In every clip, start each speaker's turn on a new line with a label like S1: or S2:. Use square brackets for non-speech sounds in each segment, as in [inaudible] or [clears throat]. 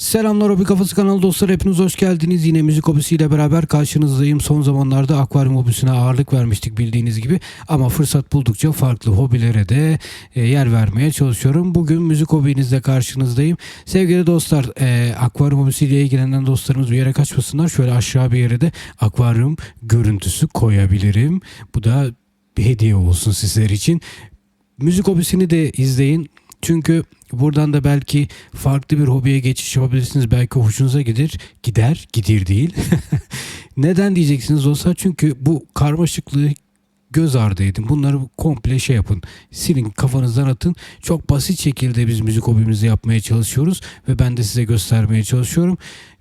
S1: Selamlar Hobi Kafası kanalı dostlar hepiniz hoş geldiniz. Yine müzik hobisiyle beraber karşınızdayım. Son zamanlarda akvaryum hobisine ağırlık vermiştik bildiğiniz gibi. Ama fırsat buldukça farklı hobilere de e, yer vermeye çalışıyorum. Bugün müzik hobinizle karşınızdayım. Sevgili dostlar e, akvaryum hobisiyle ilgilenen dostlarımız bir yere kaçmasınlar. Şöyle aşağı bir yere de akvaryum görüntüsü koyabilirim. Bu da bir hediye olsun sizler için. Müzik hobisini de izleyin. Çünkü buradan da belki farklı bir hobiye geçiş yapabilirsiniz. Belki hoşunuza gider, gider, gidir değil. [laughs] Neden diyeceksiniz olsa çünkü bu karmaşıklığı göz ardı edin. Bunları komple şey yapın. Silin kafanızdan atın. Çok basit şekilde biz müzik hobimizi yapmaya çalışıyoruz ve ben de size göstermeye çalışıyorum.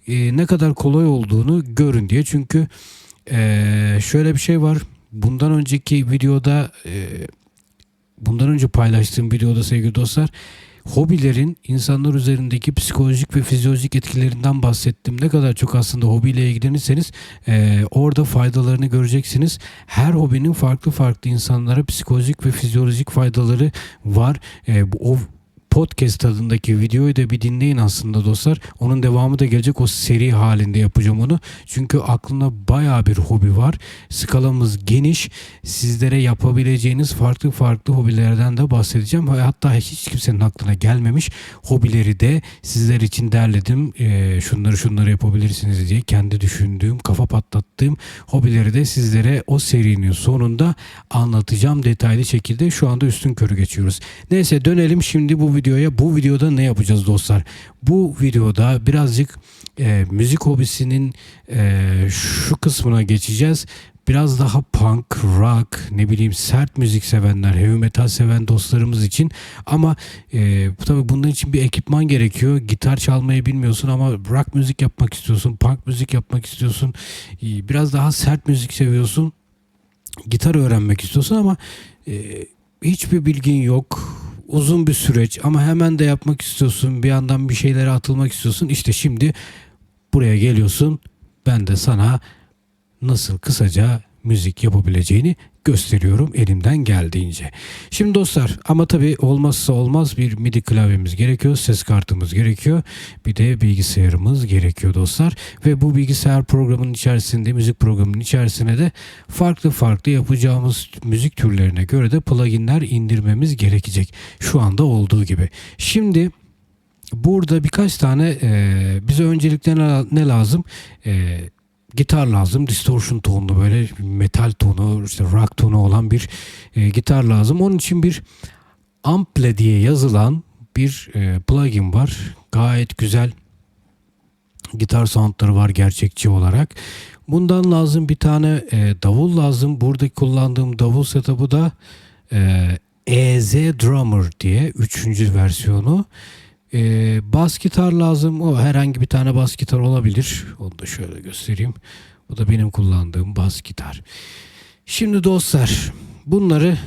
S1: Ee, ne kadar kolay olduğunu görün diye. Çünkü ee, şöyle bir şey var. Bundan önceki videoda ee, bundan önce paylaştığım videoda sevgili dostlar hobilerin insanlar üzerindeki psikolojik ve fizyolojik etkilerinden bahsettim. Ne kadar çok aslında hobiyle ilgilenirseniz e, orada faydalarını göreceksiniz. Her hobinin farklı farklı insanlara psikolojik ve fizyolojik faydaları var. E, bu o podcast tadındaki videoyu da bir dinleyin aslında dostlar. Onun devamı da gelecek o seri halinde yapacağım onu. Çünkü aklımda baya bir hobi var. Skalamız geniş. Sizlere yapabileceğiniz farklı farklı hobilerden de bahsedeceğim. Hatta hiç kimsenin aklına gelmemiş hobileri de sizler için derledim. Ee, şunları şunları yapabilirsiniz diye kendi düşündüğüm, kafa patlattığım hobileri de sizlere o serinin sonunda anlatacağım detaylı şekilde. Şu anda üstün körü geçiyoruz. Neyse dönelim şimdi bu videoya. Bu videoda ne yapacağız dostlar? Bu videoda birazcık e, müzik hobisinin e, şu kısmına geçeceğiz. Biraz daha punk, rock, ne bileyim sert müzik sevenler, heavy metal seven dostlarımız için ama e, tabii bunun için bir ekipman gerekiyor. Gitar çalmayı bilmiyorsun ama rock müzik yapmak istiyorsun, punk müzik yapmak istiyorsun. Biraz daha sert müzik seviyorsun. Gitar öğrenmek istiyorsun ama e, hiçbir bilgin yok. Uzun bir süreç ama hemen de yapmak istiyorsun. Bir yandan bir şeylere atılmak istiyorsun. İşte şimdi buraya geliyorsun. Ben de sana nasıl kısaca müzik yapabileceğini gösteriyorum elimden geldiğince. Şimdi dostlar ama tabii olmazsa olmaz bir MIDI klavyemiz gerekiyor, ses kartımız gerekiyor, bir de bilgisayarımız gerekiyor dostlar. Ve bu bilgisayar programının içerisinde, müzik programının içerisine de farklı farklı yapacağımız müzik türlerine göre de pluginler indirmemiz gerekecek. Şu anda olduğu gibi. Şimdi burada birkaç tane e, bize öncelikle ne, lazım? E, gitar lazım. Distortion tonlu böyle metal tonu, işte rock tonu olan bir e, gitar lazım. Onun için bir Ample diye yazılan bir e, plugin var. Gayet güzel gitar soundları var gerçekçi olarak. Bundan lazım bir tane e, davul lazım. Buradaki kullandığım davul setup'ı da e, EZ Drummer diye üçüncü versiyonu. E, bas gitar lazım. O herhangi bir tane bas gitar olabilir. Onu da şöyle göstereyim. Bu da benim kullandığım bas gitar. Şimdi dostlar bunları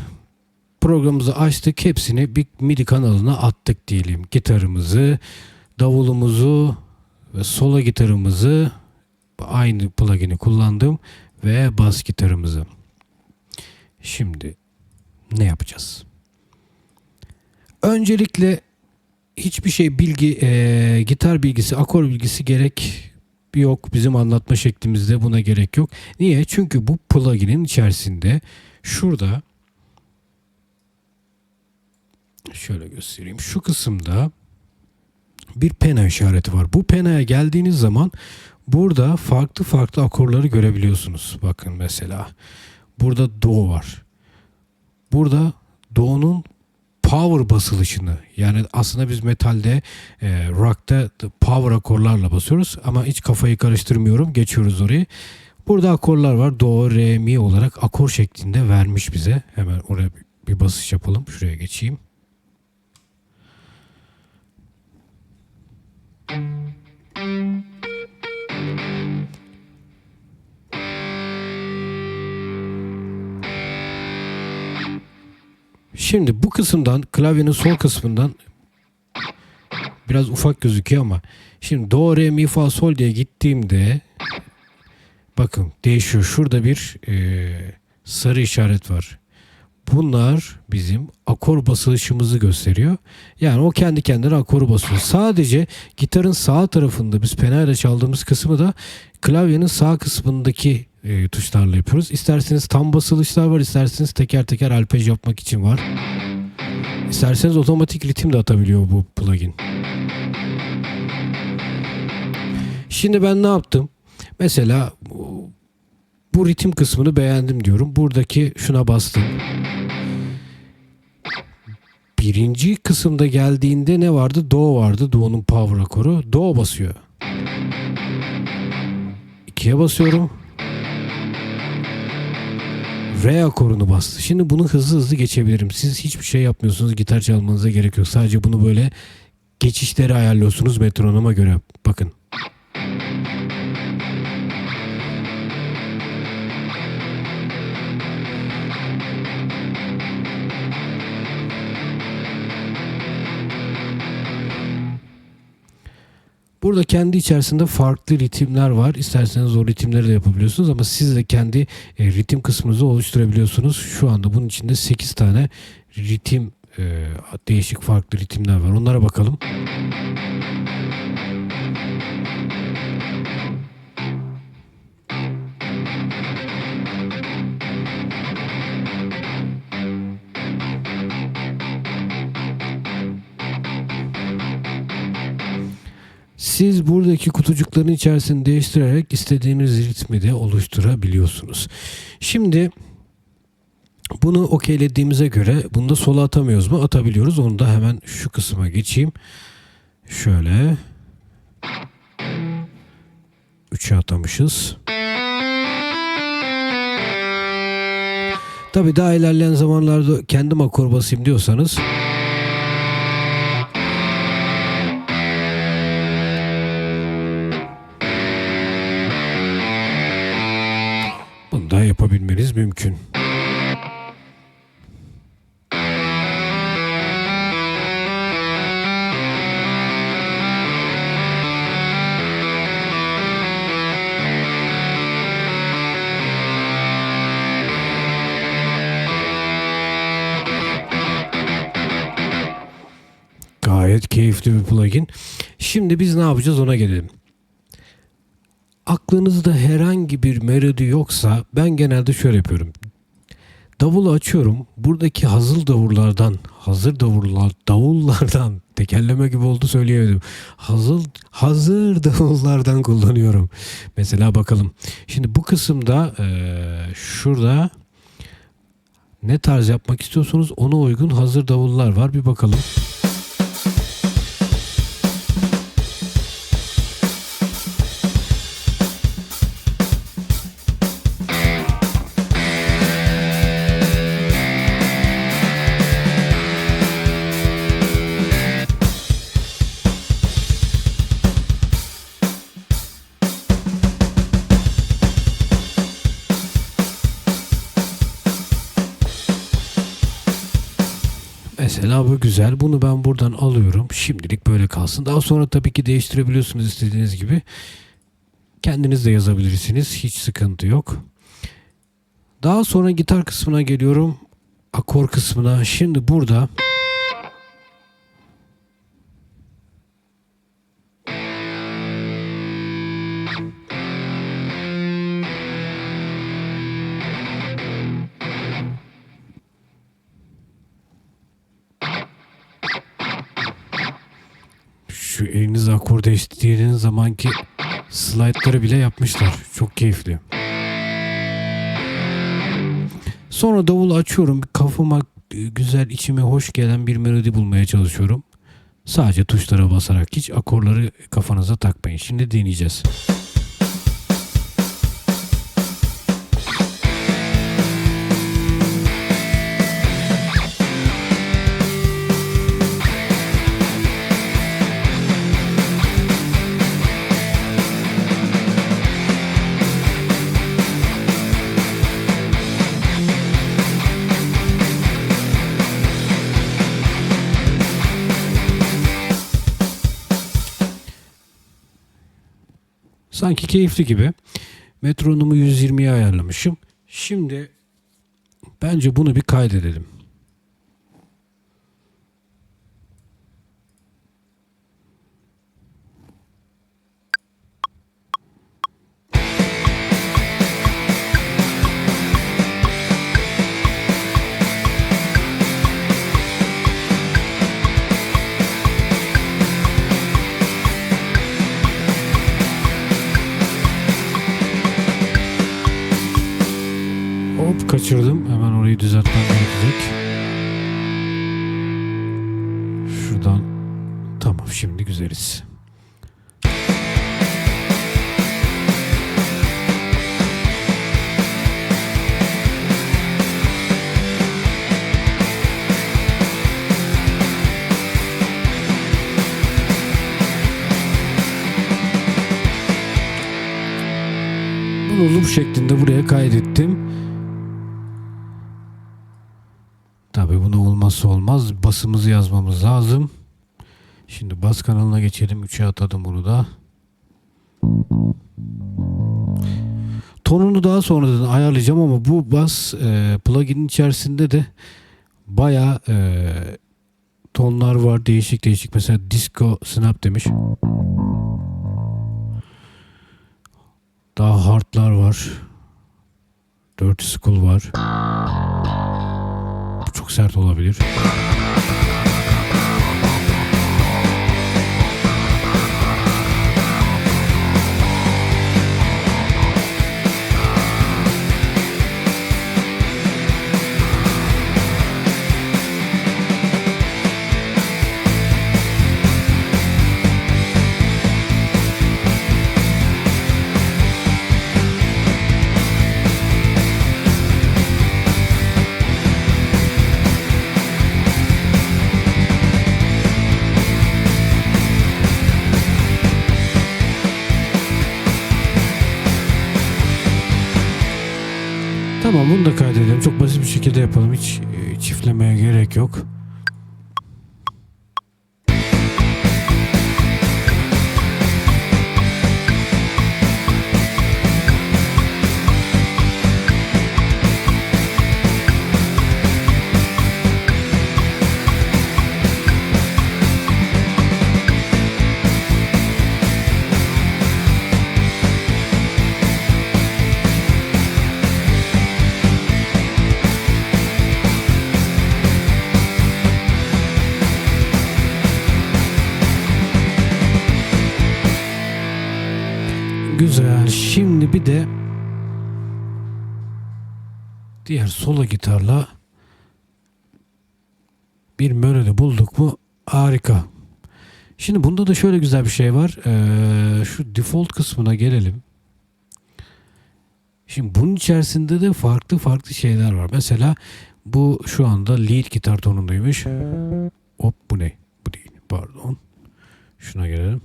S1: programımızı açtık. Hepsini bir MIDI kanalına attık diyelim. Gitarımızı, davulumuzu ve solo gitarımızı aynı plugin'i kullandım ve bas gitarımızı. Şimdi ne yapacağız? Öncelikle hiçbir şey bilgi, e, gitar bilgisi, akor bilgisi gerek yok. Bizim anlatma şeklimizde buna gerek yok. Niye? Çünkü bu plugin'in içerisinde şurada şöyle göstereyim. Şu kısımda bir pena işareti var. Bu penaya geldiğiniz zaman burada farklı farklı akorları görebiliyorsunuz. Bakın mesela burada do var. Burada do'nun power basılışını yani aslında biz metalde e, rock'ta power akorlarla basıyoruz ama hiç kafayı karıştırmıyorum geçiyoruz orayı. Burada akorlar var do, re, mi olarak akor şeklinde vermiş bize. Hemen oraya bir basış yapalım. Şuraya geçeyim. Şimdi bu kısımdan klavyenin sol kısmından biraz ufak gözüküyor ama şimdi do re mi fa sol diye gittiğimde bakın değişiyor. Şurada bir e, sarı işaret var. bunlar bizim akor basılışımızı gösteriyor. Yani o kendi kendine akoru basıyor. Sadece gitarın sağ tarafında biz penayla çaldığımız kısmı da klavyenin sağ kısmındaki e, tuşlarla yapıyoruz. İsterseniz tam basılışlar var, isterseniz teker teker arpej yapmak için var. İsterseniz otomatik ritim de atabiliyor bu plugin. Şimdi ben ne yaptım? Mesela bu ritim kısmını beğendim diyorum. Buradaki şuna bastım. Birinci kısımda geldiğinde ne vardı? Do vardı. Do'nun power akoru. Do basıyor. İkiye basıyorum. Re akorunu bastı. Şimdi bunu hızlı hızlı geçebilirim. Siz hiçbir şey yapmıyorsunuz. Gitar çalmanıza gerek yok. Sadece bunu böyle geçişleri ayarlıyorsunuz metronoma göre. Bakın. Burada kendi içerisinde farklı ritimler var. İsterseniz o ritimleri de yapabiliyorsunuz ama siz de kendi e, ritim kısmınızı oluşturabiliyorsunuz. Şu anda bunun içinde 8 tane ritim e, değişik farklı ritimler var. Onlara bakalım. Siz buradaki kutucukların içerisini değiştirerek istediğiniz ritmi de oluşturabiliyorsunuz. Şimdi bunu okeylediğimize göre bunu da sola atamıyoruz mu? Atabiliyoruz. Onu da hemen şu kısma geçeyim. Şöyle. 3'e atamışız. Tabii daha ilerleyen zamanlarda kendim akor basayım diyorsanız yapabilmeniz mümkün. Gayet keyifli bir plugin. Şimdi biz ne yapacağız ona gelelim aklınızda herhangi bir melodi yoksa ben genelde şöyle yapıyorum. Davulu açıyorum. Buradaki hazır davullardan, hazır davullar, davullardan [laughs] tekerleme gibi oldu söyleyemedim. Hazır hazır davullardan kullanıyorum. Mesela bakalım. Şimdi bu kısımda eee, şurada ne tarz yapmak istiyorsunuz ona uygun hazır davullar var. Bir bakalım. Mesela bu güzel. Bunu ben buradan alıyorum. Şimdilik böyle kalsın. Daha sonra tabii ki değiştirebiliyorsunuz istediğiniz gibi. Kendiniz de yazabilirsiniz. Hiç sıkıntı yok. Daha sonra gitar kısmına geliyorum. Akor kısmına. Şimdi burada akor değiştirdiğiniz zamanki slaytları bile yapmışlar. Çok keyifli. Sonra davulu açıyorum. Kafama güzel, içime hoş gelen bir melodi bulmaya çalışıyorum. Sadece tuşlara basarak hiç akorları kafanıza takmayın. Şimdi deneyeceğiz. Sanki keyifli gibi. Metronomu 120'ye ayarlamışım. Şimdi Bence bunu bir kaydedelim. Kaçırdım. Hemen orayı düzeltmem gerekecek. Şuradan. Tamam şimdi güzeliz. Loop şeklinde buraya kaydettim. Basımızı yazmamız lazım. Şimdi bas kanalına geçelim. 3'e atadım bunu da. Tonunu daha sonradan ayarlayacağım ama bu bas e, plugin içerisinde de baya e, tonlar var. Değişik değişik. Mesela disco snap demiş. Daha hardlar var. Dirty School var. Sert olabilir. Tamam bunu da kaydedelim. Çok basit bir şekilde yapalım. Hiç e, çiftlemeye gerek yok. Diğer solo gitarla bir melodi bulduk mu harika. Şimdi bunda da şöyle güzel bir şey var. Ee, şu default kısmına gelelim. Şimdi bunun içerisinde de farklı farklı şeyler var. Mesela bu şu anda lead gitar tonundaymış. Hop bu ne? Bu değil. Pardon. Şuna gelelim.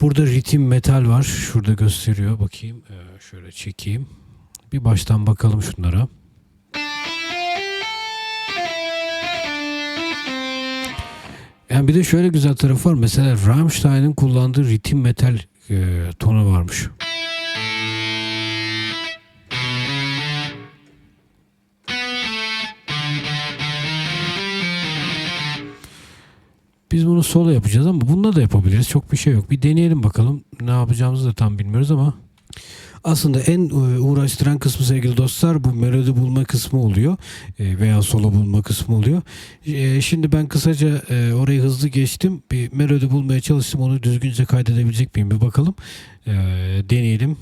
S1: Burada ritim metal var. Şurada gösteriyor. Bakayım. Ee, şöyle çekeyim. Bir baştan bakalım şunlara. Yani bir de şöyle güzel tarafı var. Mesela Rammstein'in kullandığı ritim metal e, tonu varmış. Biz bunu solo yapacağız ama bunda da yapabiliriz. Çok bir şey yok. Bir deneyelim bakalım. Ne yapacağımızı da tam bilmiyoruz ama. Aslında en e, uğraştıran kısmı sevgili dostlar bu melodi bulma kısmı oluyor E, veya solo bulma kısmı oluyor. E, Şimdi ben kısaca orayı hızlı geçtim. Bir melodi bulmaya çalıştım. Onu düzgünce kaydedebilecek miyim bir bakalım. Deneyelim.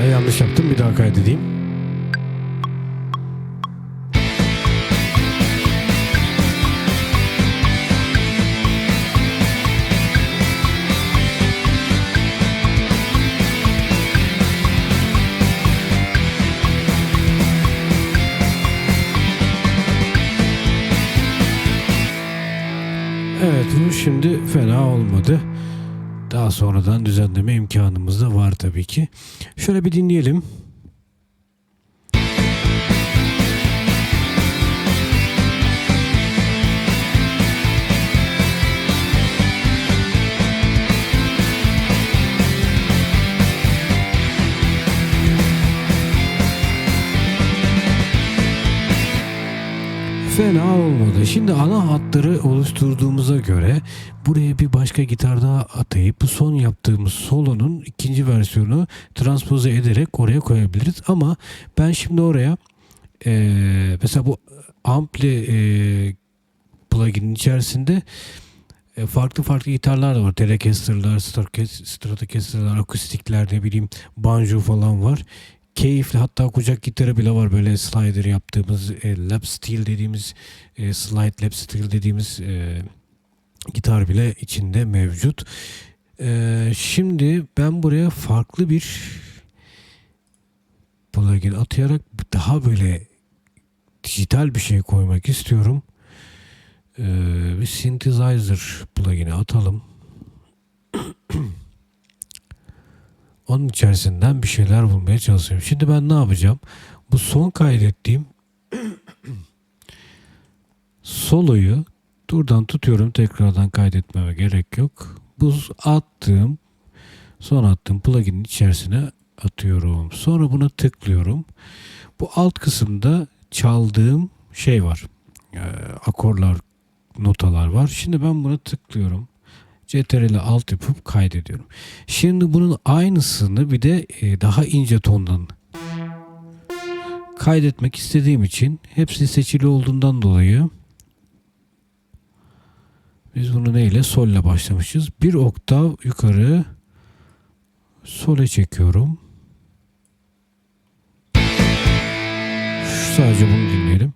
S1: Mesela yanlış yaptım bir daha kaydedeyim. Evet bu şimdi fena olmadı. Daha sonradan düzenleme imkanımız da var tabii ki. Şöyle bir dinleyelim. Fena olmadı. Şimdi ana hatları oluşturduğumuza göre buraya bir başka gitar daha atayıp bu son yaptığımız solonun ikinci versiyonu transpoze ederek oraya koyabiliriz. Ama ben şimdi oraya eee, mesela bu ampli eee plugin'in içerisinde e, farklı farklı gitarlar da var. Telecaster'lar, Stratocaster- Stratocaster'lar, akustikler ne bileyim banjo falan var. Keyifli hatta kucak gitarı bile var böyle slider yaptığımız e, lap steel dediğimiz e, slide lap steel dediğimiz e, gitar bile içinde mevcut. E, şimdi ben buraya farklı bir plugin atayarak daha böyle dijital bir şey koymak istiyorum. Ee, bir synthesizer plugin'i atalım. [clears throat] Onun içerisinden bir şeyler bulmaya çalışıyorum. Şimdi ben ne yapacağım? Bu son kaydettiğim [clears throat] soloyu buradan tutuyorum. Tekrardan kaydetmeme gerek yok. Bu attığım son attığım plugin'in içerisine atıyorum. Sonra buna tıklıyorum. Bu alt kısımda çaldığım şey var. Ee, akorlar, notalar var. Şimdi ben buna tıklıyorum. CTRL alt yapıp kaydediyorum. Şimdi bunun aynısını bir de e, daha ince tondan kaydetmek istediğim için hepsi seçili olduğundan dolayı biz bunu neyle? Sol başlamışız. Bir oktav yukarı sole çekiyorum. Şu sadece bunu dinleyelim.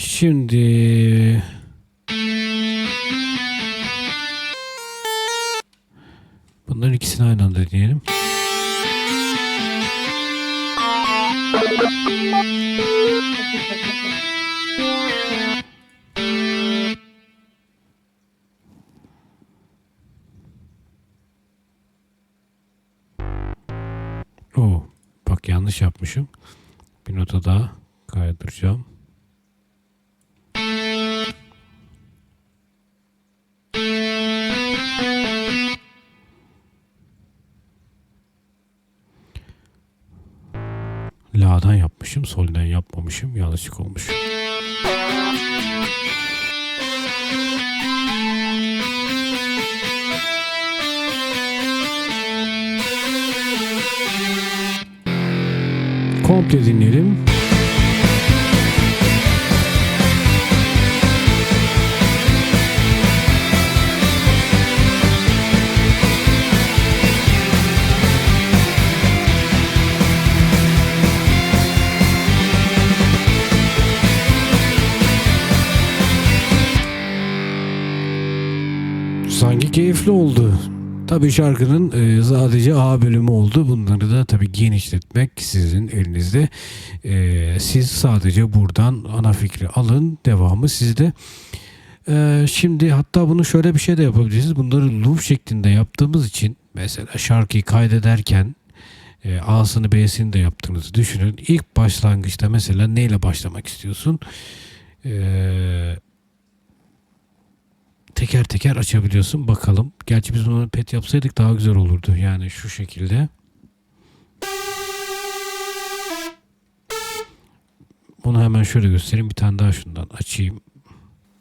S1: Şimdi Komple dinleyelim. Tabii şarkının e, sadece A bölümü oldu. Bunları da tabii genişletmek sizin elinizde. E, siz sadece buradan ana fikri alın. Devamı sizde. E, şimdi hatta bunu şöyle bir şey de yapabilirsiniz. Bunları loop şeklinde yaptığımız için mesela şarkıyı kaydederken A'sını B'sini de yaptığınızı düşünün. İlk başlangıçta mesela neyle başlamak istiyorsun? Eee teker teker açabiliyorsun. Bakalım. Gerçi biz onu pet yapsaydık daha güzel olurdu. Yani şu şekilde. Bunu hemen şöyle göstereyim. Bir tane daha şundan açayım.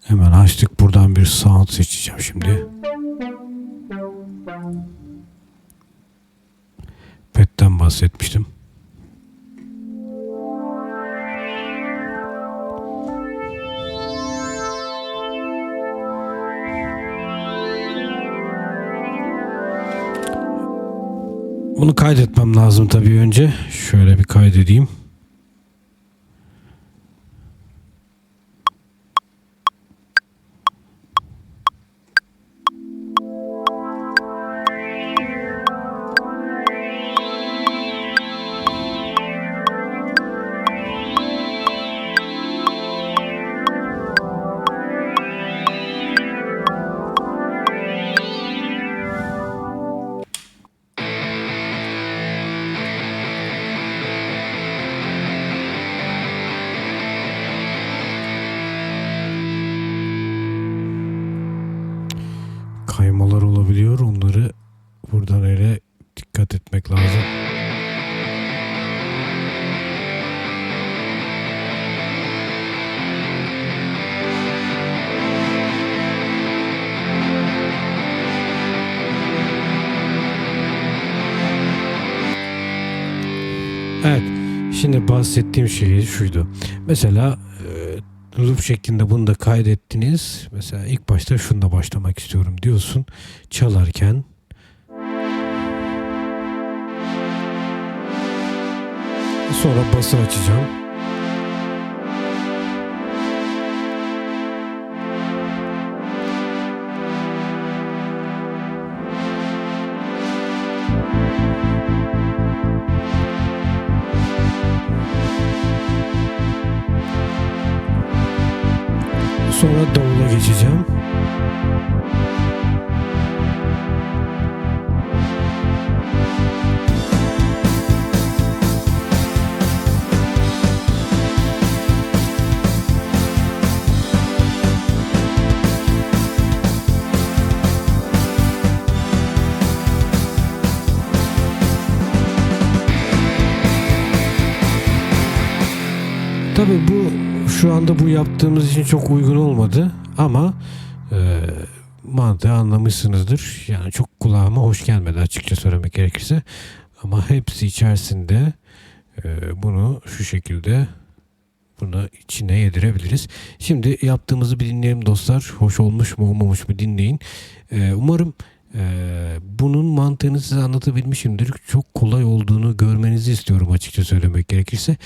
S1: Hemen açtık. Buradan bir sound seçeceğim şimdi. Pet'ten bahsetmiştim. Bunu kaydetmem lazım tabii önce. Şöyle bir kaydedeyim. Geliyor. Onları buradan öyle dikkat etmek lazım. Evet. Şimdi bahsettiğim şey şuydu. Mesela loop şeklinde bunu da kaydettiniz. Mesela ilk başta şununla başlamak istiyorum diyorsun. Çalarken sonra bası açacağım. Sonra şu anda bu yaptığımız için çok uygun olmadı ama e, mantığı anlamışsınızdır. Yani çok kulağıma hoş gelmedi açıkça söylemek gerekirse. Ama hepsi içerisinde e, bunu şu şekilde bunu içine yedirebiliriz. Şimdi yaptığımızı bir dinleyelim dostlar. Hoş olmuş mu olmamış mı dinleyin. E, umarım e, bunun mantığını size anlatabilmişimdir. Çok kolay olduğunu görmenizi istiyorum açıkça söylemek gerekirse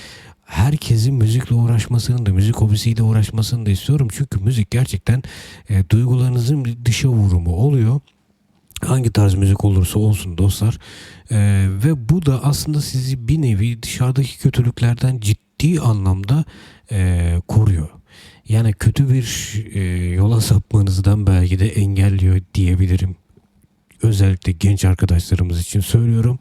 S1: herkesin müzikle uğraşmasını da müzik hobisiyle uğraşmasını da istiyorum. Çünkü müzik gerçekten e, duygularınızın dışa vurumu oluyor. Hangi tarz müzik olursa olsun dostlar. E, ve bu da aslında sizi bir nevi dışarıdaki kötülüklerden ciddi anlamda e, koruyor. Yani kötü bir e, yola sapmanızdan belki de engelliyor diyebilirim. Özellikle genç arkadaşlarımız için söylüyorum.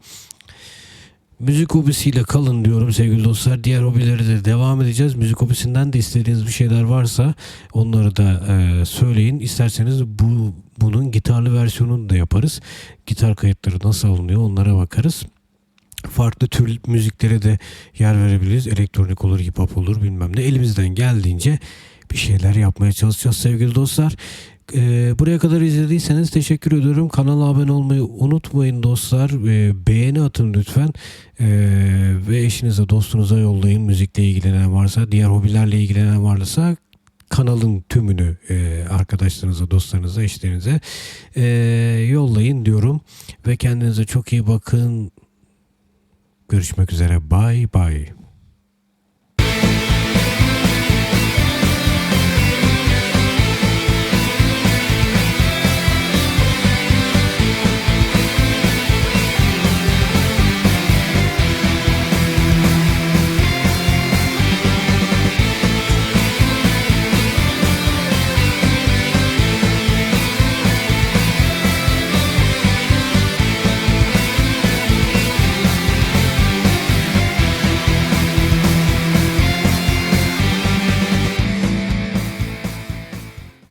S1: Müzik hobisiyle kalın diyorum sevgili dostlar. Diğer hobileri de devam edeceğiz. Müzik hobisinden de istediğiniz bir şeyler varsa onları da e, söyleyin. İsterseniz bu bunun gitarlı versiyonunu da yaparız. Gitar kayıtları nasıl alınıyor onlara bakarız. Farklı tür müziklere de yer verebiliriz. Elektronik olur, hip hop olur bilmem ne. Elimizden geldiğince bir şeyler yapmaya çalışacağız sevgili dostlar. Ee, buraya kadar izlediyseniz teşekkür ediyorum. Kanala abone olmayı unutmayın dostlar. Ee, beğeni atın lütfen. Ee, ve eşinize dostunuza yollayın. Müzikle ilgilenen varsa, diğer hobilerle ilgilenen varsa kanalın tümünü e, arkadaşlarınıza, dostlarınıza, eşlerinize e, yollayın diyorum. Ve kendinize çok iyi bakın. Görüşmek üzere. Bye bye.